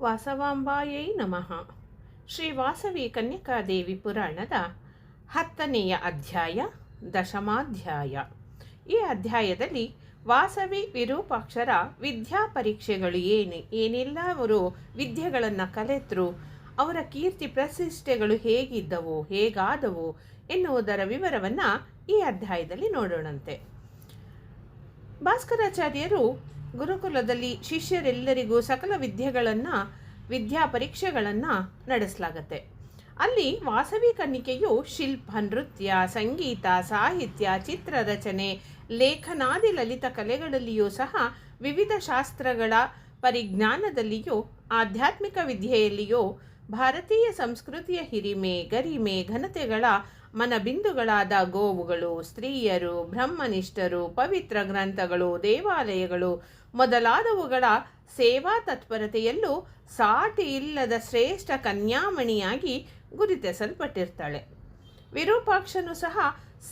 ವಾಸವಾಂಬಾಯೈ ನಮಃ. ಶ್ರೀ ವಾಸವಿ ಕನ್ಯಕಾದೇವಿ ಪುರಾಣದ ಹತ್ತನೆಯ ಅಧ್ಯಾಯ, ದಶಮಾಧ್ಯಾಯ. ಈ ಅಧ್ಯಾಯದಲ್ಲಿ ವಾಸವಿ ವಿರೂಪಾಕ್ಷರ ವಿದ್ಯಾ ಪರೀಕ್ಷೆಗಳು ಏನು, ಏನೆಲ್ಲ ಅವರು ವಿದ್ಯೆಗಳನ್ನು ಕಲೆತರು, ಅವರ ಕೀರ್ತಿ ಪ್ರತಿಷ್ಠೆಗಳು ಹೇಗಿದ್ದವು, ಹೇಗಾದವು ಎನ್ನುವುದರ ವಿವರವನ್ನು ಈ ಅಧ್ಯಾಯದಲ್ಲಿ ನೋಡೋಣಂತೆ. ಭಾಸ್ಕರಾಚಾರ್ಯರು ಗುರುಕುಲದಲ್ಲಿ ಶಿಷ್ಯರೆಲ್ಲರಿಗೂ ಸಕಲ ವಿದ್ಯೆಗಳನ್ನು, ವಿದ್ಯಾ ಪರೀಕ್ಷೆಗಳನ್ನು ನಡೆಸಲಾಗತ್ತೆ. ಅಲ್ಲಿ ವಾಸವಿ ಕನ್ನಿಕೆಯು ಶಿಲ್ಪ, ನೃತ್ಯ, ಸಂಗೀತ, ಸಾಹಿತ್ಯ, ಚಿತ್ರರಚನೆ, ಲೇಖನಾದಿ ಲಲಿತ ಕಲೆಗಳಲ್ಲಿಯೂ ಸಹ ವಿವಿಧ ಶಾಸ್ತ್ರಗಳ ಪರಿಜ್ಞಾನದಲ್ಲಿಯೂ, ಆಧ್ಯಾತ್ಮಿಕ ವಿದ್ಯೆಯಲ್ಲಿಯೂ ಭಾರತೀಯ ಸಂಸ್ಕೃತಿಯ ಹಿರಿಮೆ, ಗರಿಮೆ, ಘನತೆಗಳ ಮನಬಿಂದುಗಳಾದ ಗೋವುಗಳು, ಸ್ತ್ರೀಯರು, ಬ್ರಹ್ಮನಿಷ್ಠರು, ಪವಿತ್ರ ಗ್ರಂಥಗಳು, ದೇವಾಲಯಗಳು ಮೊದಲಾದವುಗಳ ಸೇವಾ ತತ್ಪರತೆಯಲ್ಲೂ ಸಾಟಿ ಇಲ್ಲದ ಶ್ರೇಷ್ಠ ಕನ್ಯಾಮಣಿಯಾಗಿ ಗುರುತಿಸಲ್ಪಟ್ಟಿರ್ತಾಳೆ. ವಿರೂಪಾಕ್ಷನು ಸಹ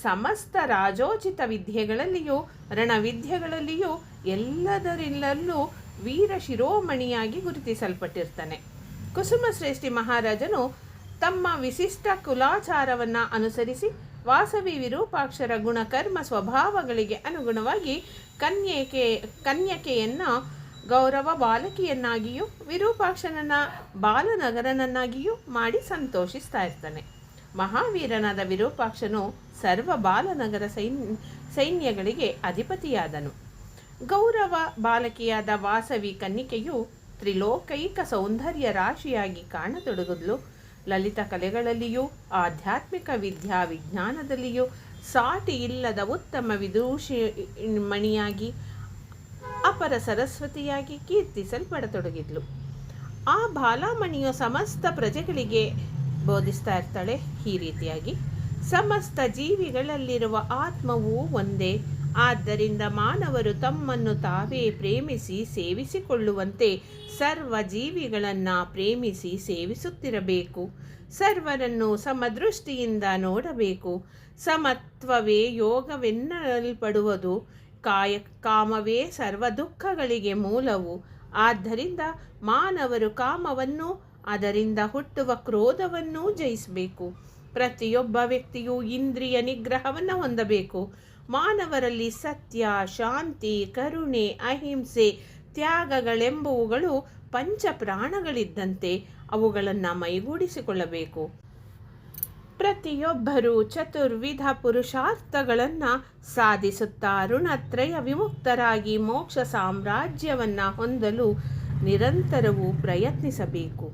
ಸಮಸ್ತ ರಾಜೋಚಿತ ವಿದ್ಯೆಗಳಲ್ಲಿಯೂ, ರಣವಿದ್ಯೆಗಳಲ್ಲಿಯೂ ಎಲ್ಲದರಿಂದಲೂ ವೀರ ಶಿರೋಮಣಿಯಾಗಿ ಗುರುತಿಸಲ್ಪಟ್ಟಿರ್ತಾನೆ. ಕುಸುಮಶ್ರೇಷ್ಠಿ ಮಹಾರಾಜನು ತಮ್ಮ ವಿಶಿಷ್ಟ ಕುಲಾಚಾರವನ್ನು ಅನುಸರಿಸಿ ವಾಸವಿ ವಿರೂಪಾಕ್ಷರ ಗುಣಕರ್ಮ ಸ್ವಭಾವಗಳಿಗೆ ಅನುಗುಣವಾಗಿ ಕನ್ಯಕೆ, ಕನ್ಯಕೆಯನ್ನು ಗೌರವ ಬಾಲಕಿಯನ್ನಾಗಿಯೂ, ವಿರೂಪಾಕ್ಷನನ್ನ ಬಾಲನಗರನನ್ನಾಗಿಯೂ ಮಾಡಿ ಸಂತೋಷಿಸ್ತಾ ಇರ್ತಾನೆ. ಮಹಾವೀರನಾದ ವಿರೂಪಾಕ್ಷನು ಸರ್ವ ಬಾಲನಗರ ಸೈನ್, ಸೈನ್ಯಗಳಿಗೆ ಅಧಿಪತಿಯಾದನು. ಗೌರವ ಬಾಲಕಿಯಾದ ವಾಸವಿ ಕನ್ನಿಕೆಯು ತ್ರಿಲೋಕೈಕ ಸೌಂದರ್ಯ ರಾಶಿಯಾಗಿ ಕಾಣತೊಡಗಿದ್ಲು. ಲಲಿತ ಕಲೆಗಳಲ್ಲಿಯೂ, ಆಧ್ಯಾತ್ಮಿಕ ವಿದ್ಯಾ ವಿಜ್ಞಾನದಲ್ಲಿಯೂ ಸಾಟಿ ಇಲ್ಲದ ಉತ್ತಮ ವಿದೂಷಿ ಮಣಿಯಾಗಿ, ಅಪರ ಸರಸ್ವತಿಯಾಗಿ ಕೀರ್ತಿಸಲ್ಪಡತೊಡಗಿದ್ಲು. ಆ ಬಾಲಾಮಣಿಯು ಸಮಸ್ತ ಪ್ರಜೆಗಳಿಗೆ ಬೋಧಿಸ್ತಾ ಇರ್ತಾಳೆ. ಈ ರೀತಿಯಾಗಿ ಸಮಸ್ತ ಜೀವಿಗಳಲ್ಲಿರುವ ಆತ್ಮವೂ ಒಂದೇ ಆದ್ದರಿಂದ ಮಾನವರು ತಮ್ಮನ್ನು ತಾವೇ ಪ್ರೇಮಿಸಿ ಸೇವಿಸಿಕೊಳ್ಳುವಂತೆ ಸರ್ವ ಜೀವಿಗಳನ್ನು ಪ್ರೇಮಿಸಿ ಸೇವಿಸುತ್ತಿರಬೇಕು. ಸರ್ವರನ್ನು ಸಮದೃಷ್ಟಿಯಿಂದ ನೋಡಬೇಕು. ಸಮತ್ವವೇ ಯೋಗವೆನ್ನಲ್ಪಡುವುದು. ಕಾಯ, ಕಾಮವೇ ಸರ್ವ ದುಃಖಗಳಿಗೆ ಮೂಲವು. ಆದ್ದರಿಂದ ಮಾನವರು ಕಾಮವನ್ನು, ಅದರಿಂದ ಹುಟ್ಟುವ ಕ್ರೋಧವನ್ನೂ ಜಯಿಸಬೇಕು. ಪ್ರತಿಯೊಬ್ಬ ವ್ಯಕ್ತಿಯು ಇಂದ್ರಿಯ ನಿಗ್ರಹವನ್ನು ಹೊಂದಬೇಕು. ಮಾನವರಲ್ಲಿ ಸತ್ಯ, ಶಾಂತಿ, ಕರುಣೆ, ಅಹಿಂಸೆ, ತ್ಯಾಗಗಳೆಂಬುವುಗಳು ಪಂಚ ಪ್ರಾಣಗಳಿದ್ದಂತೆ ಅವುಗಳನ್ನು ಮೈಗೂಡಿಸಿಕೊಳ್ಳಬೇಕು. ಪ್ರತಿಯೊಬ್ಬರೂ ಚತುರ್ವಿಧ ಪುರುಷಾರ್ಥಗಳನ್ನು ಸಾಧಿಸುತ್ತಾ ಋಣತ್ರಯ ವಿಮುಕ್ತರಾಗಿ ಮೋಕ್ಷ ಸಾಮ್ರಾಜ್ಯವನ್ನು ಹೊಂದಲು ನಿರಂತರವೂ ಪ್ರಯತ್ನಿಸಬೇಕು.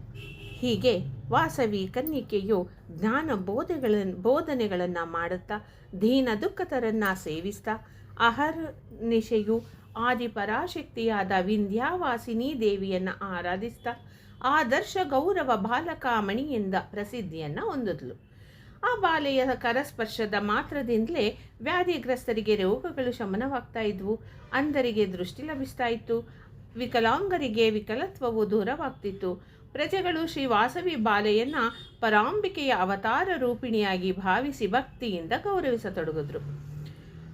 ಹೀಗೆ ವಾಸವಿ ಕನ್ನಿಕೆಯು ಜ್ಞಾನ ಬೋಧೆಗಳ ಬೋಧನೆಗಳನ್ನು ಮಾಡುತ್ತಾ, ದೀನ ದುಃಖತರನ್ನು ಸೇವಿಸ್ತಾ ಅಹರ್ನಿಶೆಯು ಆದಿಪರಾಶಕ್ತಿಯಾದ ವಿಂಧ್ಯಾವಾಸಿನಿ ದೇವಿಯನ್ನು ಆರಾಧಿಸ್ತಾ, ಆದರ್ಶ ಗೌರವ ಬಾಲಕಾಮಣಿಯಿಂದ ಪ್ರಸಿದ್ಧಿಯನ್ನು ಹೊಂದಿದ್ಲು. ಆ ಬಾಲೆಯ ಕರಸ್ಪರ್ಶದ ಮಾತ್ರದಿಂದಲೇ ವ್ಯಾಧಿಗ್ರಸ್ತರಿಗೆ ರೋಗಗಳು ಶಮನವಾಗ್ತಾ ಇದ್ವು. ಅಂಧರಿಗೆ ದೃಷ್ಟಿ ಲಭಿಸ್ತಾ ಇತ್ತು. ವಿಕಲಾಂಗರಿಗೆ ವಿಕಲತ್ವವು ದೂರವಾಗ್ತಿತ್ತು. ಪ್ರಜೆಗಳು ಶ್ರೀ ವಾಸವಿ ಬಾಲೆಯನ್ನು ಪರಾಂಬಿಕೆಯ ಅವತಾರ ರೂಪಿಣಿಯಾಗಿ ಭಾವಿಸಿ ಭಕ್ತಿಯಿಂದ ಗೌರವಿಸತೊಡಗಿದ್ರು.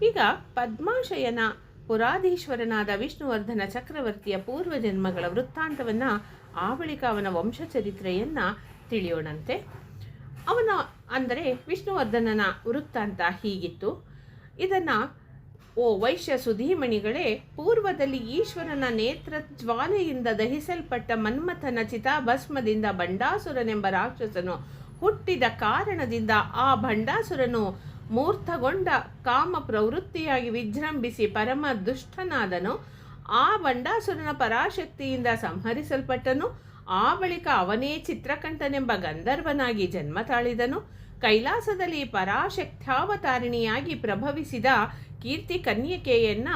ಈಗ ಪದ್ಮಾಶಯನ ಪುರಾಧೀಶ್ವರನಾದ ವಿಷ್ಣುವರ್ಧನ ಚಕ್ರವರ್ತಿಯ ಪೂರ್ವಜನ್ಮಗಳ ವೃತ್ತಾಂತವನ್ನು ಆ ಬಳಿಕ ಅವನ ವಂಶಚರಿತ್ರೆಯನ್ನು ತಿಳಿಯೋಣಂತೆ. ಅವನ ಅಂದರೆ ವಿಷ್ಣುವರ್ಧನನ ವೃತ್ತಾಂತ ಹೀಗಿತ್ತು. ಇದನ್ನು ಓ ವೈಶ್ಯ ಸುಧೀಮಣಿಗಳೇ, ಪೂರ್ವದಲ್ಲಿ ಈಶ್ವರನ ನೇತ್ರ ಜ್ವಾಲೆಯಿಂದ ದಹಿಸಲ್ಪಟ್ಟ ಮನ್ಮಥನ ಚಿತಾಭಸ್ಮದಿಂದ ಭಂಡಾಸುರನೆಂಬ ರಾಕ್ಷಸನು ಹುಟ್ಟಿದ ಕಾರಣದಿಂದ ಆ ಭಂಡಾಸುರನು ಮೂರ್ತಗೊಂಡ ಕಾಮ ಪ್ರವೃತ್ತಿಯಾಗಿ ವಿಜೃಂಭಿಸಿ ಪರಮ ದುಷ್ಟನಾದನು ಆ ಭಂಡಾಸುರನ ಪರಾಶಕ್ತಿಯಿಂದ ಸಂಹರಿಸಲ್ಪಟ್ಟನು. ಆ ಬಳಿಕ ಅವನೇ ಚಿತ್ರಕಂಠನೆಂಬ ಗಂಧರ್ವನಾಗಿ ಜನ್ಮ ತಾಳಿದನು. ಕೈಲಾಸದಲ್ಲಿ ಪರಾಶಕ್ತಾವತಾರಿಣಿಯಾಗಿ ಪ್ರಭವಿಸಿದ ಕೀರ್ತಿ ಕನ್ಯಕೆಯನ್ನ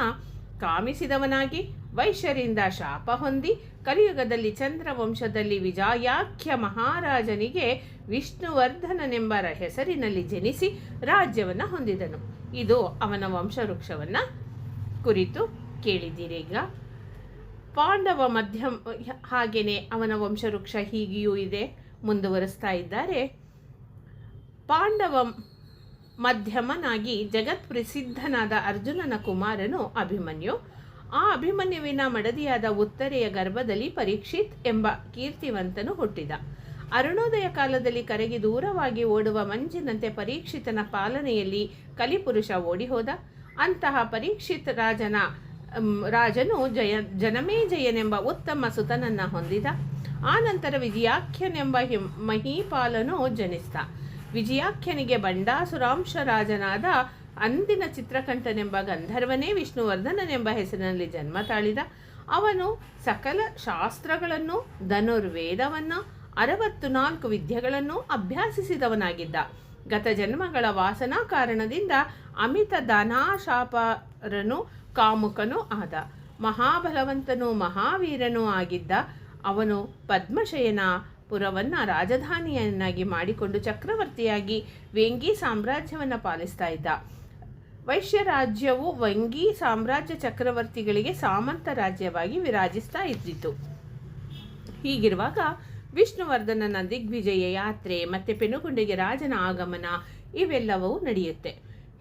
ಕಾಮಿಸಿದವನಾಗಿ ವೈಶ್ಯರಿಂದ ಶಾಪ ಹೊಂದಿ ಕಲಿಯುಗದಲ್ಲಿ ಚಂದ್ರವಂಶದಲ್ಲಿ ವಿಜಯಾಖ್ಯ ಮಹಾರಾಜನಿಗೆ ವಿಷ್ಣುವರ್ಧನನೆಂಬ ಹೆಸರಿನಲ್ಲಿ ಜನಿಸಿ ರಾಜ್ಯವನ್ನು ಹೊಂದಿದನು. ಇದು ಅವನ ವಂಶವೃಕ್ಷವನ್ನು ಕುರಿತು ಕೇಳಿದ್ದೀರೀಗ ಪಾಂಡವ ಮಧ್ಯ ಹಾಗೆಯೇ ಅವನ ವಂಶವೃಕ್ಷ ಹೀಗೆಯೂ ಇದೆ. ಮುಂದುವರಿಸ್ತಾ ಇದ್ದಾರೆ. ಪಾಂಡವ ಮಧ್ಯಮನಾಗಿ ಜಗತ್ ಪ್ರಸಿದ್ಧನಾದ ಅರ್ಜುನನ ಕುಮಾರನು ಅಭಿಮನ್ಯು. ಆ ಅಭಿಮನ್ಯುವಿನ ಮಡದಿಯಾದ ಉತ್ತರೆಯ ಗರ್ಭದಲ್ಲಿ ಪರೀಕ್ಷಿತ್ ಎಂಬ ಕೀರ್ತಿವಂತನು ಹುಟ್ಟಿದ. ಅರುಣೋದಯ ಕಾಲದಲ್ಲಿ ಕರಗಿ ದೂರವಾಗಿ ಓಡುವ ಮಂಜಿನಂತೆ ಪರೀಕ್ಷಿತನ ಪಾಲನೆಯಲ್ಲಿ ಕಲಿಪುರುಷ ಓಡಿಹೋದ. ಅಂತಹ ಪರೀಕ್ಷಿತ್ ರಾಜನ ರಾಜನು ಜಯ ಜನಮೇಜಯನೆಂಬ ಉತ್ತಮ ಸುತನನ್ನು ಹೊಂದಿದ. ಆನಂತರ ವಿಜಯಾಖ್ಯನೆಂಬ ಹಿಂ ಮಹೀಪಾಲನು ಜನಿಸಿದ. ವಿಜಯಾಖ್ಯನಿಗೆ ಬಂಡಾಸುರಾಂಶ ರಾಜನಾದ ಅಂದಿನ ಚಿತ್ರಕಂಠನೆಂಬ ಗಂಧರ್ವನೇ ವಿಷ್ಣುವರ್ಧನನೆಂಬ ಹೆಸರಿನಲ್ಲಿ ಜನ್ಮ ತಾಳಿದ. ಅವನು ಸಕಲ ಶಾಸ್ತ್ರಗಳನ್ನು, ಧನುರ್ವೇದವನ್ನು ಅರವತ್ತು ನಾಲ್ಕು ವಿದ್ಯೆಗಳನ್ನು ಅಭ್ಯಾಸಿಸಿದವನಾಗಿದ್ದ. ಗತ ಜನ್ಮಗಳ ವಾಸನಾ ಕಾರಣದಿಂದ ಅಮಿತ ದಾನಾಶಾಪರನು ಕಾಮುಕನೂ ಆದ. ಮಹಾಬಲವಂತನೂ ಮಹಾವೀರನೂ ಆಗಿದ್ದ. ಅವನು ಪದ್ಮಶಯನ ಪುರವನ್ನು ರಾಜಧಾನಿಯನ್ನಾಗಿ ಮಾಡಿಕೊಂಡು ಚಕ್ರವರ್ತಿಯಾಗಿ ವೆಂಗಿ ಸಾಮ್ರಾಜ್ಯವನ್ನು ಪಾಲಿಸ್ತಾ ಇದ್ದ. ವೈಶ್ಯ ರಾಜ್ಯವು ವಂಗಿ ಸಾಮ್ರಾಜ್ಯ ಚಕ್ರವರ್ತಿಗಳಿಗೆ ಸಾಮಂತ ರಾಜ್ಯವಾಗಿ ವಿರಾಜಿಸ್ತಾ ಇದ್ದಿತು. ಹೀಗಿರುವಾಗ ವಿಷ್ಣುವರ್ಧನನ ದಿಗ್ವಿಜಯ ಯಾತ್ರೆ ಮತ್ತು ಪೆನುಗುಂಡಿಗೆ ರಾಜನ ಆಗಮನ ಇವೆಲ್ಲವೂ ನಡೆಯುತ್ತೆ.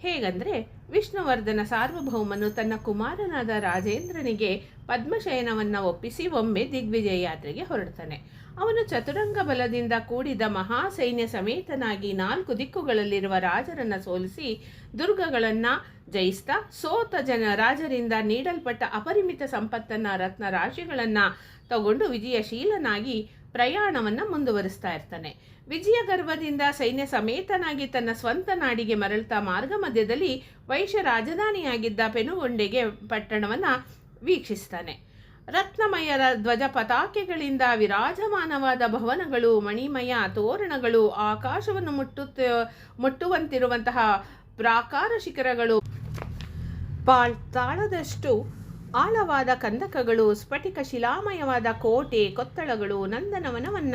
ಹೇಗಂದರೆ ವಿಷ್ಣುವರ್ಧನ ಸಾರ್ವಭೌಮನು ತನ್ನ ಕುಮಾರನಾದ ರಾಜೇಂದ್ರನಿಗೆ ಪದ್ಮಶಯನವನ್ನು ಒಪ್ಪಿಸಿ ಒಮ್ಮೆ ದಿಗ್ವಿಜಯ ಯಾತ್ರೆಗೆ ಹೊರಡ್ತಾನೆ. ಅವನು ಚತುರಂಗ ಬಲದಿಂದ ಕೂಡಿದ ಮಹಾ ಸೈನ್ಯ ಸಮೇತನಾಗಿ ನಾಲ್ಕು ದಿಕ್ಕುಗಳಲ್ಲಿರುವ ರಾಜರನ್ನು ಸೋಲಿಸಿ ದುರ್ಗಗಳನ್ನು ಜಯಿಸ್ತಾ ಸೋತ ಜನ ರಾಜರಿಂದ ನೀಡಲ್ಪಟ್ಟ ಅಪರಿಮಿತ ಸಂಪತ್ತನ್ನ ರತ್ನ ರಾಶಿಗಳನ್ನು ತಗೊಂಡು ವಿಜಯಶೀಲನಾಗಿ ಪ್ರಯಾಣವನ್ನು ಮುಂದುವರಿಸ್ತಾ ಇರ್ತಾನೆ. ವಿಜಯ ಗರ್ವದಿಂದ ಸೈನ್ಯ ಸಮೇತನಾಗಿ ತನ್ನ ಸ್ವಂತ ನಾಡಿಗೆ ಮರಳ್ತಾ ಮಾರ್ಗ ಮಧ್ಯದಲ್ಲಿ ವೈಶ್ಯ ರಾಜಧಾನಿಯಾಗಿದ್ದ ಪೆನುಗೊಂಡೆಗೆ ಪಟ್ಟಣವನ್ನು ವೀಕ್ಷಿಸ್ತಾನೆ. ರತ್ನಮಯರ ಧ್ವಜ ಪತಾಕೆಗಳಿಂದ ವಿರಾಜಮಾನವಾದ ಭವನಗಳು, ಮಣಿಮಯ ತೋರಣಗಳು, ಆಕಾಶವನ್ನು ಮುಟ್ಟುತ್ತ, ಮುಟ್ಟುವಂತಿರುವಂತಹ ಪ್ರಾಕಾರ ಶಿಖರಗಳು. ಪಾಳ್ ತಾಳದಷ್ಟು ಆಳವಾದ ಕಂದಕಗಳು, ಸ್ಫಟಿಕ ಶಿಲಾಮಯವಾದ ಕೋಟೆ, ಕೊತ್ತಳಗಳು, ನಂದನವನವನ್ನ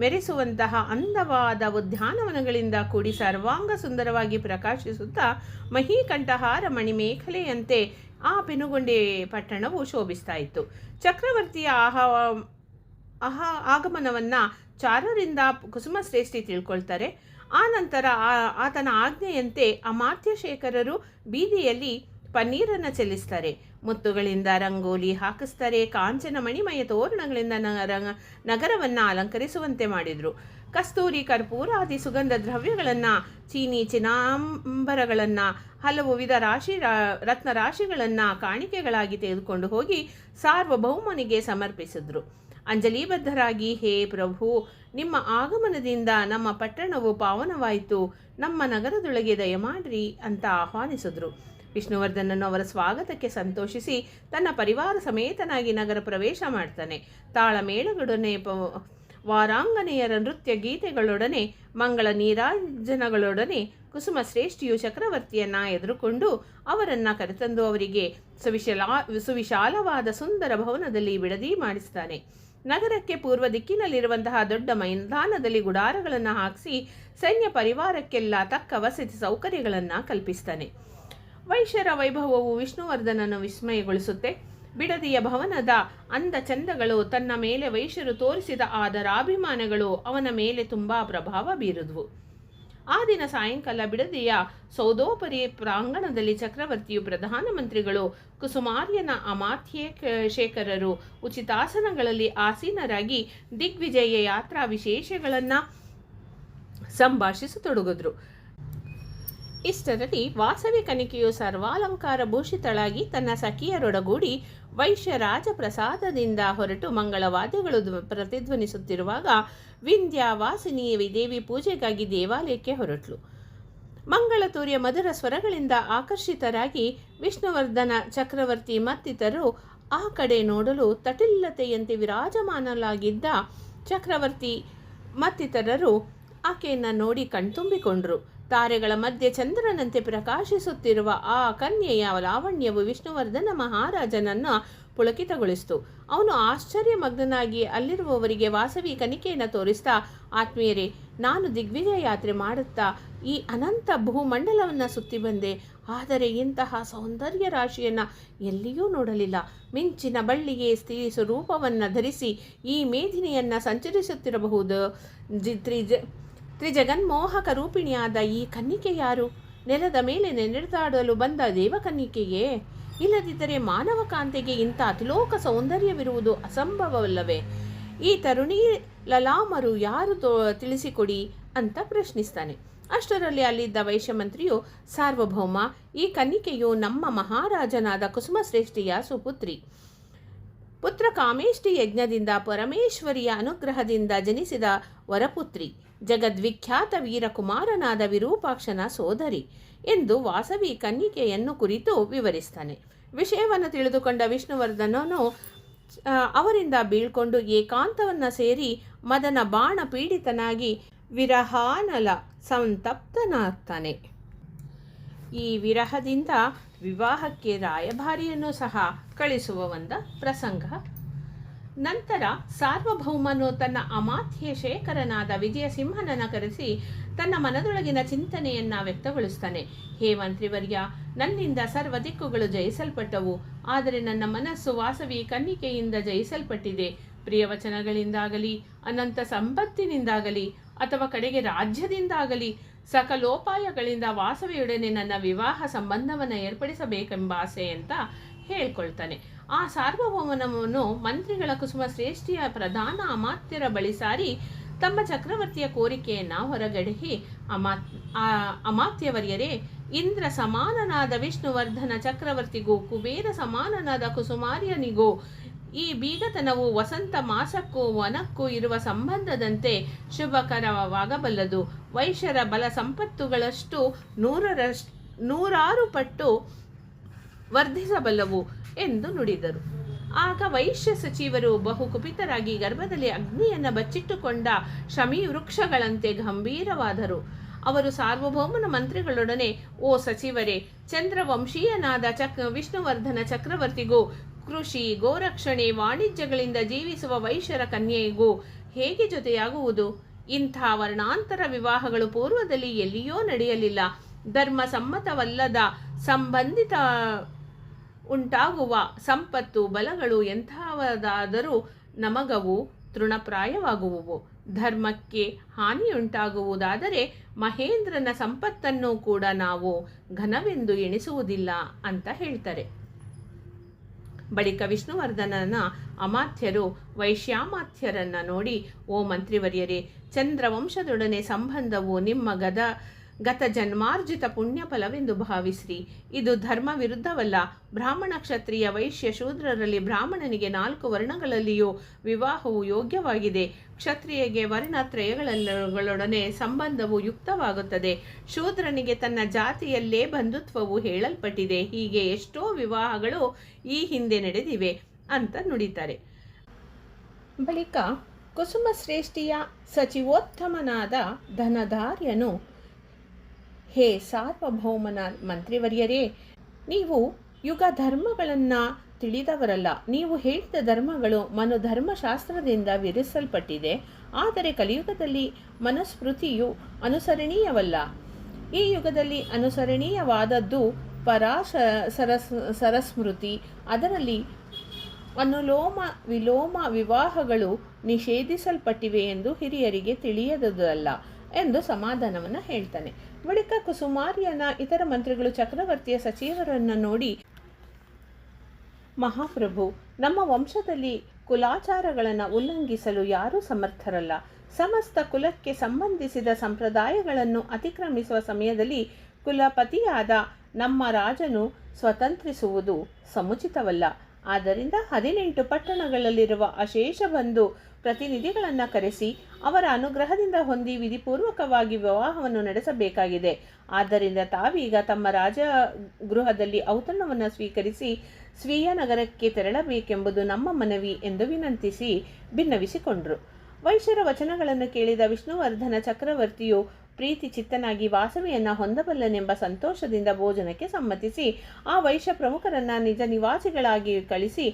ಮೆರೆಸುವಂತಹ ಅಂದವಾದ ಉದ್ಯಾನವನಗಳಿಂದ ಕೂಡಿ ಸರ್ವಾಂಗ ಸುಂದರವಾಗಿ ಪ್ರಕಾಶಿಸುತ್ತಾ ಮಹೀಕಂಠಹಾರ ಮಣಿಮೇಖಲೆಯಂತೆ ಆ ಪೆನುಗೊಂಡಿ ಪಟ್ಟಣವು ಶೋಭಿಸ್ತಾ ಇತ್ತು. ಚಕ್ರವರ್ತಿಯ ಆಹ ಆಹ ಆಗಮನವನ್ನು ಚಾರರಿಂದ ಕುಸುಮ ಶ್ರೇಷ್ಠಿ ತಿಳ್ಕೊಳ್ತಾರೆ. ಆ ನಂತರ ಆತನ ಆಜ್ಞೆಯಂತೆ ಅಮಾತ್ಯ ಶೇಖರರು ಬೀದಿಯಲ್ಲಿ ಪನ್ನೀರನ್ನು ಚೆಲ್ಲಿಸ್ತಾರೆ. ಮುತ್ತುಗಳಿಂದ ರಂಗೋಲಿ ಹಾಕಿಸ್ತಾರೆ. ಕಾಂಚನ ಮಣಿಮಯ ತೋರಣಗಳಿಂದ ನಗರ ನಗರವನ್ನು ಅಲಂಕರಿಸುವಂತೆ ಮಾಡಿದರು. ಕಸ್ತೂರಿ ಕರ್ಪೂರಾದಿ ಸುಗಂಧ ದ್ರವ್ಯಗಳನ್ನು, ಚೀನಿ ಚಿನಾಂಬರಗಳನ್ನು ಹಲವು ವಿಧ ರಾಶಿ ರತ್ನ ರಾಶಿಗಳನ್ನು ಕಾಣಿಕೆಗಳಾಗಿ ತೆಗೆದುಕೊಂಡು ಹೋಗಿ ಸಾರ್ವಭೌಮನಿಗೆ ಸಮರ್ಪಿಸಿದ್ರು. ಅಂಜಲಿಬದ್ಧರಾಗಿ, ಹೇ ಪ್ರಭು, ನಿಮ್ಮ ಆಗಮನದಿಂದ ನಮ್ಮ ಪಟ್ಟಣವು ಪಾವನವಾಯಿತು. ನಮ್ಮ ನಗರದೊಳಗೆ ದಯಮಾಡ್ರಿ ಅಂತ ಆಹ್ವಾನಿಸಿದ್ರು. ವಿಷ್ಣುವರ್ಧನನು ಅವರ ಸ್ವಾಗತಕ್ಕೆ ಸಂತೋಷಿಸಿ ತನ್ನ ಪರಿವಾರ ಸಮೇತನಾಗಿ ನಗರ ಪ್ರವೇಶ ಮಾಡ್ತಾನೆ. ತಾಳಮೇಳಗಳೊಡನೆ ವಾರಾಂಗನೆಯರ ನೃತ್ಯ ಗೀತೆಗಳೊಡನೆ, ಮಂಗಳ ನೀರಾಜನಗಳೊಡನೆ ಕುಸುಮ ಶ್ರೇಷ್ಠಿಯು ಚಕ್ರವರ್ತಿಯನ್ನ ಎದುರುಕೊಂಡು ಅವರನ್ನು ಕರೆತಂದು ಅವರಿಗೆ ಸುವಿಶಲಾ, ಸುವಿಶಾಲವಾದ ಸುಂದರ ಭವನದಲ್ಲಿ ಬಿಡದಿ ಮಾಡಿಸ್ತಾನೆ. ನಗರಕ್ಕೆ ಪೂರ್ವ ದಿಕ್ಕಿನಲ್ಲಿರುವಂತಹ ದೊಡ್ಡ ಮೈದಾನದಲ್ಲಿ ಗುಡಾರಗಳನ್ನು ಹಾಕಿಸಿ ಸೈನ್ಯ ಪರಿವಾರಕ್ಕೆಲ್ಲ ತಕ್ಕ ವಸತಿ ಸೌಕರ್ಯಗಳನ್ನು ಕಲ್ಪಿಸ್ತಾನೆ. ವೈಶ್ಯರ ವೈಭವವು ವಿಷ್ಣುವರ್ಧನನ್ನು ವಿಸ್ಮಯಗೊಳಿಸುತ್ತೆ. ಬಿಡದಿಯ ಭವನದ ಅಂದ ಚಂದಗಳು ತನ್ನ ಮೇಲೆ ವೈಶ್ಯರು ತೋರಿಸಿದ ಆದರಾಭಿಮಾನಗಳು ಅವನ ಮೇಲೆ ತುಂಬ ಪ್ರಭಾವ ಬೀರಿದ್ವು. ಆ ದಿನ ಸಾಯಂಕಾಲ ಬಿಡದಿಯ ಸೌದೋಪರಿ ಪ್ರಾಂಗಣದಲ್ಲಿ ಚಕ್ರವರ್ತಿಯು ಪ್ರಧಾನಮಂತ್ರಿಗಳು ಕುಸುಮಾರ್ಯನ ಅಮಾತ್ಯೇ ಶೇಖರರು ಉಚಿತಾಸನಗಳಲ್ಲಿ ಆಸೀನರಾಗಿ ದಿಗ್ವಿಜಯ ಯಾತ್ರಾ ವಿಶೇಷಗಳನ್ನು ಸಂಭಾಷಿಸತೊಡಗಿದ್ರು. ಇಷ್ಟರಲ್ಲಿ ವಾಸವಿ ಕನಿಕೆಯು ಸರ್ವಾಲಂಕಾರ ಭೂಷಿತಳಾಗಿ ತನ್ನ ಸಖಿಯರೊಡಗೂಡಿ ವೈಶ್ಯ ರಾಜಪ್ರಸಾದದಿಂದ ಹೊರಟು ಮಂಗಳವಾದ್ಯಗಳು ಧ್ವ- ಪ್ರತಿಧ್ವನಿಸುತ್ತಿರುವಾಗ ವಿಂಧ್ಯ ವಾಸಿನಿ ದೇವಿ ಪೂಜೆಗಾಗಿ ದೇವಾಲಯಕ್ಕೆ ಹೊರಟ್ಲು. ಮಂಗಳತೂರ್ಯ ಮಧುರ ಸ್ವರಗಳಿಂದ ಆಕರ್ಷಿತರಾಗಿ ವಿಷ್ಣುವರ್ಧನ ಚಕ್ರವರ್ತಿ ಮತ್ತಿತರರು ಆ ಕಡೆ ನೋಡಲು ತಟಿಲ್ಲತೆಯಂತೆ ವಿರಾಜಮಾನಲಾಗಿದ್ದ ಚಕ್ರವರ್ತಿ ಮತ್ತಿತರರು ಆಕೆಯನ್ನು ನೋಡಿ ಕಣ್ತುಂಬಿಕೊಂಡ್ರು. ತಾರೆಗಳ ಮಧ್ಯೆ ಚಂದ್ರನಂತೆ ಪ್ರಕಾಶಿಸುತ್ತಿರುವ ಆ ಕನ್ಯೆಯ ಲಾವಣ್ಯವು ವಿಷ್ಣುವರ್ಧನ ಮಹಾರಾಜನನ್ನು ಪುಳಕಿತಗೊಳಿಸಿತು. ಅವನು ಆಶ್ಚರ್ಯಮಗ್ನನಾಗಿ ಅಲ್ಲಿರುವವರಿಗೆ ವಾಸವಿ ಕನಿಕೆಯನ್ನು ತೋರಿಸ್ತಾ, ಆತ್ಮೀಯರೇ, ನಾನು ದಿಗ್ವಿಜಯ ಯಾತ್ರೆ ಮಾಡುತ್ತಾ ಈ ಅನಂತ ಭೂಮಂಡಲವನ್ನು ಸುತ್ತಿ ಬಂದೆ. ಆದರೆ ಇಂತಹ ಸೌಂದರ್ಯ ರಾಶಿಯನ್ನು ಎಲ್ಲಿಯೂ ನೋಡಲಿಲ್ಲ. ಮಿಂಚಿನ ಬಳ್ಳಿಗೆ ಸ್ತ್ರೀ ಸ್ವರೂಪವನ್ನು ಧರಿಸಿ ಈ ಮೇಧಿನಿಯನ್ನು ಸಂಚರಿಸುತ್ತಿರಬಹುದು. ಜಿ- ತ್ರಿಜ ತ್ರಿಜಗನ್ಮೋಹಕ ರೂಪಿಣಿಯಾದ ಈ ಕನ್ನಿಕೆ ಯಾರು? ನೆಲದ ಮೇಲೆ ನೆನೆದಾಡಲು ಬಂದ ದೇವಕನ್ನಿಕೆಯೇ ಇಲ್ಲದಿದ್ದರೆ ಮಾನವ ಕಾಂತಿಗೆ ಇಂಥ ಅತಿಲೋಕ ಸೌಂದರ್ಯವಿರುವುದು ಅಸಂಭವವಲ್ಲವೇ? ಈ ತರುಣಿ ಲಲಾಮರು ಯಾರು ತೋ ತಿಳಿಸಿಕೊಡಿ ಅಂತ ಪ್ರಶ್ನಿಸ್ತಾನೆ. ಅಷ್ಟರಲ್ಲಿ ಅಲ್ಲಿದ್ದ ವೈಶ್ಯಮಂತ್ರಿಯು, ಸಾರ್ವಭೌಮ, ಈ ಕನ್ನಿಕೆಯು ನಮ್ಮ ಮಹಾರಾಜನಾದ ಕುಸುಮಶ್ರೇಷ್ಠಿಯ ಸುಪುತ್ರಿ. ಪುತ್ರ ಕಾಮೇಷ್ಠಿ ಯಜ್ಞದಿಂದ ಪರಮೇಶ್ವರಿಯ ಅನುಗ್ರಹದಿಂದ ಜನಿಸಿದ ವರಪುತ್ರಿ. ಜಗದ್ವಿಖ್ಯಾತ ವೀರಕುಮಾರನಾದ ವಿರೂಪಾಕ್ಷನ ಸೋದರಿ ಎಂದು ವಾಸವಿ ಕನ್ನಿಕೆಯನ್ನು ಕುರಿತು ವಿವರಿಸ್ತಾನೆ. ವಿಷಯವನ್ನು ತಿಳಿದುಕೊಂಡ ವಿಷ್ಣುವರ್ಧನನು ಅವರಿಂದ ಬೀಳ್ಕೊಂಡು ಏಕಾಂತವನ್ನು ಸೇರಿ ಮದನ ಬಾಣ ಪೀಡಿತನಾಗಿ ವಿರಹಾನಲ ಸಂತಪ್ತನಾಗ್ತಾನೆ. ಈ ವಿರಹದಿಂದ ವಿವಾಹಕ್ಕೆ ರಾಯಭಾರಿಯನ್ನು ಸಹ ಕಳಿಸುವ ಒಂದು ಪ್ರಸಂಗ. ನಂತರ ಸಾರ್ವಭೌಮನು ತನ್ನ ಅಮಾತ್ಯ ಶೇಖರನಾದ ವಿಜಯಸಿಂಹನನ್ನ ಕರೆಸಿ ತನ್ನ ಮನದೊಳಗಿನ ಚಿಂತನೆಯನ್ನ ವ್ಯಕ್ತಗೊಳಿಸ್ತಾನೆ. ಹೇ ಮಂತ್ರಿವರ್ಯ, ನನ್ನಿಂದ ಸರ್ವ ದಿಕ್ಕುಗಳು ಜಯಿಸಲ್ಪಟ್ಟವು, ಆದರೆ ನನ್ನ ಮನಸ್ಸು ವಾಸವಿ ಕನ್ನಿಕೆಯಿಂದ ಜಯಿಸಲ್ಪಟ್ಟಿದೆ. ಪ್ರಿಯವಚನಗಳಿಂದಾಗಲಿ, ಅನಂತ ಸಂಪತ್ತಿನಿಂದಾಗಲಿ, ಅಥವಾ ಕಡೆಗೆ ರಾಜ್ಯದಿಂದಾಗಲಿ, ಸಕಲೋಪಾಯಗಳಿಂದ ವಾಸವಿಯೊಡನೆ ನನ್ನ ವಿವಾಹ ಸಂಬಂಧವನ್ನು ಏರ್ಪಡಿಸಬೇಕೆಂಬ ಆಸೆ ಅಂತ ಹೇಳ್ಕೊಳ್ತಾನೆ. ಆ ಸಾರ್ವಭೌಮನವನ್ನು ಮಂತ್ರಿಗಳ ಕುಸುಮ ಶ್ರೇಷ್ಠಿಯ ಪ್ರಧಾನ ಅಮಾತ್ಯರ ಬಳಿ ಸಾರಿ ತಮ್ಮ ಚಕ್ರವರ್ತಿಯ ಕೋರಿಕೆಯನ್ನು ಹೊರಗಡೆಹಿ ಅಮಾತ್ ಅಮಾತ್ಯವರ್ಯರೇ, ಇಂದ್ರ ಸಮಾನನಾದ ವಿಷ್ಣುವರ್ಧನ ಚಕ್ರವರ್ತಿಗೂ ಕುಬೇರ ಸಮಾನನಾದ ಕುಸುಮಾರ್ಯನಿಗೂ ಈ ಬೀಗತನವು ವಸಂತ ಮಾಸಕ್ಕೂ ವನಕ್ಕೂ ಇರುವ ಸಂಬಂಧದಂತೆ ಶುಭಕರವಾಗಬಲ್ಲದು. ವೈಶ್ಯರ ಬಲ ಸಂಪತ್ತುಗಳಷ್ಟು ನೂರರಷ್ಟು, ನೂರಾರು ಪಟ್ಟು ವರ್ಧಿಸಬಲ್ಲವು. ಎಂದು ನುಡಿದರು. ಆಗ ವೈಶ್ಯ ಸಚಿವರು ಬಹು ಕುಪಿತರಾಗಿ ಗರ್ಭದಲ್ಲಿ ಅಗ್ನಿಯನ್ನು ಬಚ್ಚಿಟ್ಟುಕೊಂಡ ಶಮಿ ವೃಕ್ಷಗಳಂತೆ ಗಂಭೀರವಾದರು. ಅವರು ಸಾರ್ವಭೌಮನ ಮಂತ್ರಿಗಳೊಡನೆ, ಓ ಸಚಿವರೇ, ಚಂದ್ರವಂಶೀಯನಾದ ಚಕ್, ವಿಷ್ಣುವರ್ಧನ ಚಕ್ರವರ್ತಿಗೂ ಕೃಷಿ, ಗೋರಕ್ಷಣೆ, ವಾಣಿಜ್ಯಗಳಿಂದ ಜೀವಿಸುವ ವೈಶ್ಯರ ಕನ್ಯೆಗೂ ಹೇಗೆ ಜೊತೆಯಾಗುವುದು? ಇಂಥ ವರ್ಣಾಂತರ ವಿವಾಹಗಳು ಪೂರ್ವದಲ್ಲಿ ಎಲ್ಲಿಯೂ ನಡೆಯಲಿಲ್ಲ. ಧರ್ಮ ಸಮ್ಮತವಲ್ಲದ ಸಂಬಂಧಿತ ಉಂಟಾಗುವ ಸಂಪತ್ತು, ಬಲಗಳು ಎಂಥವದಾದರೂ ನಮಗವು ತೃಣಪ್ರಾಯವಾಗುವುವು. ಧರ್ಮಕ್ಕೆ ಹಾನಿಯುಂಟಾಗುವುದಾದರೆ ಮಹೇಂದ್ರನ ಸಂಪತ್ತನ್ನು ಕೂಡ ನಾವು ಘನವೆಂದು ಎಣಿಸುವುದಿಲ್ಲ ಅಂತ ಹೇಳ್ತಾರೆ. ಬಳಿಕ ವಿಷ್ಣುವರ್ಧನನ ಅಮಾತ್ಯರು ವೈಶ್ಯಾಮಾತ್ಯರನ್ನ ನೋಡಿ, ಓ ಮಂತ್ರಿವರ್ಯರೇ, ಚಂದ್ರವಂಶದೊಡನೆ ಸಂಬಂಧವು ನಿಮ್ಮ ಗದ ಗತ ಜನ್ಮಾರ್ಜಿತ ಪುಣ್ಯ ಫಲವೆಂದು ಭಾವಿಸ್ರಿ. ಇದು ಧರ್ಮ ವಿರುದ್ಧವಲ್ಲ. ಬ್ರಾಹ್ಮಣ ಕ್ಷತ್ರಿಯ ವೈಶ್ಯ ಶೂದ್ರರಲ್ಲಿ ಬ್ರಾಹ್ಮಣನಿಗೆ ನಾಲ್ಕು ವರ್ಣಗಳಲ್ಲಿಯೂ ವಿವಾಹವು ಯೋಗ್ಯವಾಗಿದೆ. ಕ್ಷತ್ರಿಯಗೆ ವರ್ಣತ್ರಯಗಳೊಡನೆ ಸಂಬಂಧವು ಯುಕ್ತವಾಗುತ್ತದೆ. ಶೂದ್ರನಿಗೆ ತನ್ನ ಜಾತಿಯಲ್ಲೇ ಬಂಧುತ್ವವು ಹೇಳಲ್ಪಟ್ಟಿದೆ. ಹೀಗೆ ಎಷ್ಟೋ ವಿವಾಹಗಳು ಈ ಹಿಂದೆ ನಡೆದಿವೆ ಅಂತ ನುಡಿತಾರೆ. ಬಳಿಕ ಕುಸುಮ ಶ್ರೇಷ್ಠಿಯ ಸಚಿವೋತ್ತಮನಾದ ಧನಧಾರ್ಯನು ಹೇ ಸಾರ್ವಭೌಮನ ಮಂತ್ರಿವರ್ಯರೇ, ನೀವು ಯುಗ ಧರ್ಮಗಳನ್ನು ತಿಳಿದವರಲ್ಲ. ನೀವು ಹೇಳಿದ ಧರ್ಮಗಳು ಮನೋಧರ್ಮಶಾಸ್ತ್ರದಿಂದ ವಿರಿಸಲ್ಪಟ್ಟಿದೆ ಆದರೆ ಕಲಿಯುಗದಲ್ಲಿ ಮನಸ್ಮೃತಿಯು ಅನುಸರಣೀಯವಲ್ಲ. ಈ ಯುಗದಲ್ಲಿ ಅನುಸರಣೀಯವಾದದ್ದು ಪರಾಶ ಸರಸ್ ಸರಸ್ಮೃತಿ ಅದರಲ್ಲಿ ಅನುಲೋಮ ವಿಲೋಮ ವಿವಾಹಗಳು ನಿಷೇಧಿಸಲ್ಪಟ್ಟಿವೆ ಎಂದು ಹಿರಿಯರಿಗೆ ತಿಳಿಯದಲ್ಲ ಎಂದು ಸಮಾಧಾನವನ್ನು ಹೇಳ್ತಾನೆ. ಬಳಿಕ ಕುಸುಮಾರಿಯನ ಇತರ ಮಂತ್ರಿಗಳು ಚಕ್ರವರ್ತಿಯ ಸಚಿವರನ್ನು ನೋಡಿ, ಮಹಾಪ್ರಭು, ನಮ್ಮ ವಂಶದಲ್ಲಿ ಕುಲಾಚಾರಗಳನ್ನು ಉಲ್ಲಂಘಿಸಲು ಯಾರೂ ಸಮರ್ಥರಲ್ಲ. ಸಮಸ್ತ ಕುಲಕ್ಕೆ ಸಂಬಂಧಿಸಿದ ಸಂಪ್ರದಾಯಗಳನ್ನು ಅತಿಕ್ರಮಿಸುವ ಸಮಯದಲ್ಲಿ ಕುಲಪತಿಯಾದ ನಮ್ಮ ರಾಜನು ಸ್ವತಂತ್ರಿಸುವುದು ಸಮುಚಿತವಲ್ಲ. ಆದ್ದರಿಂದ ಹದಿನೆಂಟು ಪಟ್ಟಣಗಳಲ್ಲಿರುವ ಅಶೇಷ ಬಂಧು ಪ್ರತಿನಿಧಿಗಳನ್ನು ಕರೆಸಿ ಅವರ ಅನುಗ್ರಹದಿಂದ ಹೊಂದಿ ವಿಧಿಪೂರ್ವಕವಾಗಿ ವಿವಾಹವನ್ನು ನಡೆಸಬೇಕಾಗಿದೆ. ಆದ್ದರಿಂದ ತಾವೀಗ ತಮ್ಮ ರಾಜ ಗೃಹದಲ್ಲಿ ಔತಣವನ್ನು ಸ್ವೀಕರಿಸಿ ಸ್ವೀಯ ನಗರಕ್ಕೆ ತೆರಳಬೇಕೆಂಬುದು ನಮ್ಮ ಮನವಿ ಎಂದು ವಿನಂತಿಸಿ ಭಿನ್ನವಿಸಿಕೊಂಡರು ವೈಶ್ಯರ ವಚನಗಳನ್ನು ಕೇಳಿದ ವಿಷ್ಣುವರ್ಧನ ಚಕ್ರವರ್ತಿಯು ಪ್ರೀತಿ ಚಿತ್ತನಾಗಿ ವಾಸವಿಯನ್ನ ಹೊಂದಬಲ್ಲನೆಂಬ ಸಂತೋಷದಿಂದ ಭೋಜನಕ್ಕೆ ಸಮ್ಮತಿಸಿ ಆ ವೈಶ್ಯ ಪ್ರಮುಖರನ್ನ ನಿಜ ನಿವಾಸಿಗಳಾಗಿ ಕಳಿಸಿ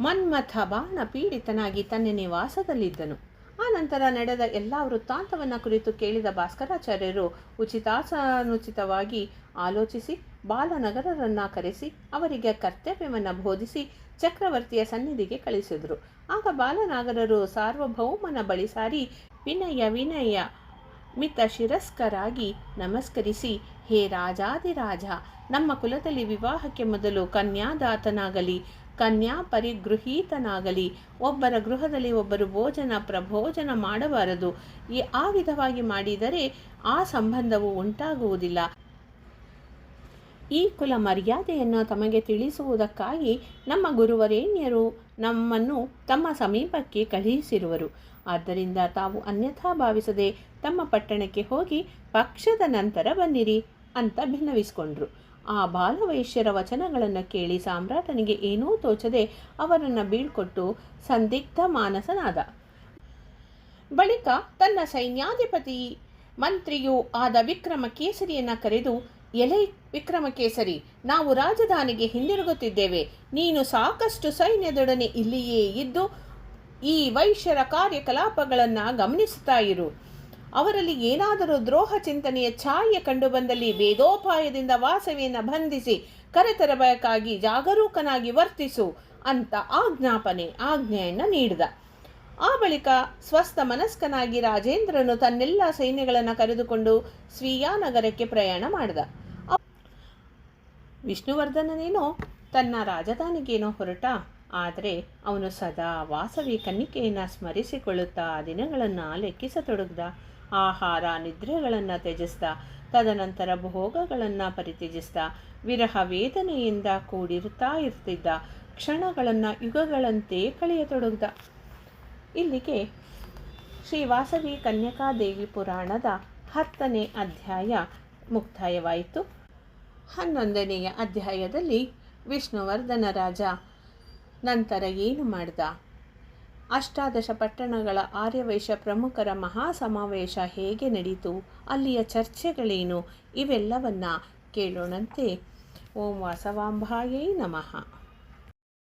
ಮನ್ಮಥ ಬಾಣ ಪೀಡಿತನಾಗಿ ತನ್ನ ನಿವಾಸದಲ್ಲಿದ್ದನು. ಆ ನಂತರ ನಡೆದ ಎಲ್ಲ ವೃತ್ತಾಂತವನ್ನು ಕುರಿತು ಕೇಳಿದ ಭಾಸ್ಕರಾಚಾರ್ಯರು ಉಚಿತಾಸಾನುಚಿತವಾಗಿ ಆಲೋಚಿಸಿ, ಬಾಲನಗರರನ್ನ ಕರೆಸಿ, ಅವರಿಗೆ ಕರ್ತವ್ಯವನ್ನು ಬೋಧಿಸಿ ಚಕ್ರವರ್ತಿಯ ಸನ್ನಿಧಿಗೆ ಕಳಿಸಿದರು. ಆಗ ಬಾಲನಾಗರರು ಸಾರ್ವಭೌಮನ ಬಳಿ ಸಾರಿ, ವಿನಯ ವಿನಯ, ಮಿತ ಶಿರಸ್ಕರಾಗಿ ನಮಸ್ಕರಿಸಿ, ಹೇ ರಾಜಾದಿರಾಜ ನಮ್ಮ ಕುಲದಲ್ಲಿ ವಿವಾಹಕ್ಕೆ ಮೊದಲು ಕನ್ಯಾದಾತನಾಗಲಿ ಕನ್ಯಾ ಪರಿಗೃಹೀತನಾಗಲಿ. ಒಬ್ಬರ ಗೃಹದಲ್ಲಿ ಒಬ್ಬರು ಭೋಜನ ಪ್ರಭೋಜನ ಮಾಡಬಾರದು. ಈ ಆ ವಿಧವಾಗಿ ಮಾಡಿದರೆ ಆ ಸಂಬಂಧವು ಉಂಟಾಗುವುದಿಲ್ಲ. ಈ ಕುಲ ಮರ್ಯಾದೆಯನ್ನು ತಮಗೆ ತಿಳಿಸುವುದಕ್ಕಾಗಿ ನಮ್ಮ ಗುರುವರೇಣ್ಯರು ನಮ್ಮನ್ನು ತಮ್ಮ ಸಮೀಪಕ್ಕೆ ಕಳುಹಿಸಿರುವರು. ಆದ್ದರಿಂದ ತಾವು ಅನ್ಯಥಾ ಭಾವಿಸದೆ ತಮ್ಮ ಪಟ್ಟಣಕ್ಕೆ ಹೋಗಿ ಪಕ್ಷದ ನಂತರ ಬನ್ನಿರಿ ಅಂತ ಭಿನ್ನವಿಸಿಕೊಂಡ್ರು. ಆ ಬಾಲವೈಶ್ಯರ ವಚನಗಳನ್ನು ಕೇಳಿ ಸಾಮ್ರಾಟನಿಗೆ ಏನೂ ತೋಚದೆ ಅವರನ್ನು ಬೀಳ್ಕೊಟ್ಟು ಸಂದಿಗ್ಧ ಮಾನಸನಾದ. ಬಳಿಕ ತನ್ನ ಸೈನ್ಯಾಧಿಪತಿ ಮಂತ್ರಿಯೂ ಆದ ವಿಕ್ರಮ ಕೇಸರಿಯನ್ನು ಕರೆದು, ಎಲೆ ವಿಕ್ರಮಕೇಸರಿ, ನಾವು ರಾಜಧಾನಿಗೆ ಹಿಂದಿರುಗುತ್ತಿದ್ದೇವೆ. ನೀನು ಸಾಕಷ್ಟು ಸೈನ್ಯದೊಡನೆ ಇಲ್ಲಿಯೇ ಇದ್ದು, ಈ ವೈಶ್ಯರ ಕಾರ್ಯಕಲಾಪಗಳನ್ನು ಗಮನಿಸುತ್ತಾ ಇರು. ಅವರಲ್ಲಿ ಏನಾದರೂ ದ್ರೋಹ ಚಿಂತನೆಯ ಛಾಯೆ ಕಂಡುಬಂದಲ್ಲಿ ವೇದೋಪಾಯದಿಂದ ವಾಸವಿಯನ್ನು ಬಂಧಿಸಿ ಕರೆತರಬೇಕಾಗಿ ಜಾಗರೂಕನಾಗಿ ವರ್ತಿಸು ಅಂತ ಆಜ್ಞಾಪನೆ, ಆಜ್ಞೆಯನ್ನು ನೀಡಿದ. ಆ ಬಳಿಕ ಸ್ವಸ್ಥ ಮನಸ್ಕನಾಗಿ ರಾಜೇಂದ್ರನು ತನ್ನೆಲ್ಲ ಸೈನ್ಯಗಳನ್ನು ಕರೆದುಕೊಂಡು ಸ್ವೀಯಾನಗರಕ್ಕೆ ಪ್ರಯಾಣ ಮಾಡಿದ. ವಿಷ್ಣುವರ್ಧನನೇನೋ, ತನ್ನ ರಾಜಧಾನಿಗೇನೋ ಹೊರಟ, ಆದರೆ ಅವನು ಸದಾ ವಾಸವಿ ಕನ್ನಿಕೆಯನ್ನು ಸ್ಮರಿಸಿಕೊಳ್ಳುತ್ತಾ ದಿನಗಳನ್ನು ಲೆಕ್ಕಿಸತೊಡಗ್ದ. ಆಹಾರ ನಿದ್ರೆಗಳನ್ನು ತ್ಯಜಿಸ್ತಾ, ತದನಂತರ ಭೋಗಗಳನ್ನು ಪರಿತ್ಯಜಿಸ್ತಾ, ವಿರಹ ವೇದನೆಯಿಂದ ಕೂಡಿರುತ್ತಾ ಇರ್ತಿದ್ದ ಕ್ಷಣಗಳನ್ನು ಯುಗಗಳಂತೆ ಕಳೆಯತೊಡಗಿದ. ಇಲ್ಲಿಗೆ ಶ್ರೀ ವಾಸವಿ ಕನ್ಯಕಾದೇವಿ ಪುರಾಣದ ಹತ್ತನೇ ಅಧ್ಯಾಯ ಮುಕ್ತಾಯವಾಯಿತು. ಹನ್ನೊಂದನೆಯ ಅಧ್ಯಾಯದಲ್ಲಿ ವಿಷ್ಣುವರ್ಧನ ರಾಜ ನಂತರ ಏನು ಮಾಡಿದ? ಅಷ್ಟಾದಶ ಪಟ್ಟಣಗಳ ಆರ್ಯವೈಶ್ಯ ಪ್ರಮುಖರ ಮಹಾ ಸಮಾವೇಶ ಹೇಗೆ ನಡೀತು? ಅಲ್ಲಿಯ ಚರ್ಚೆಗಳೇನು? ಇವೆಲ್ಲವನ್ನ ಕೇಳೋಣಂತೆ. ಓಂ ವಾಸವಾಂಬಾಯೈ ನಮಃ.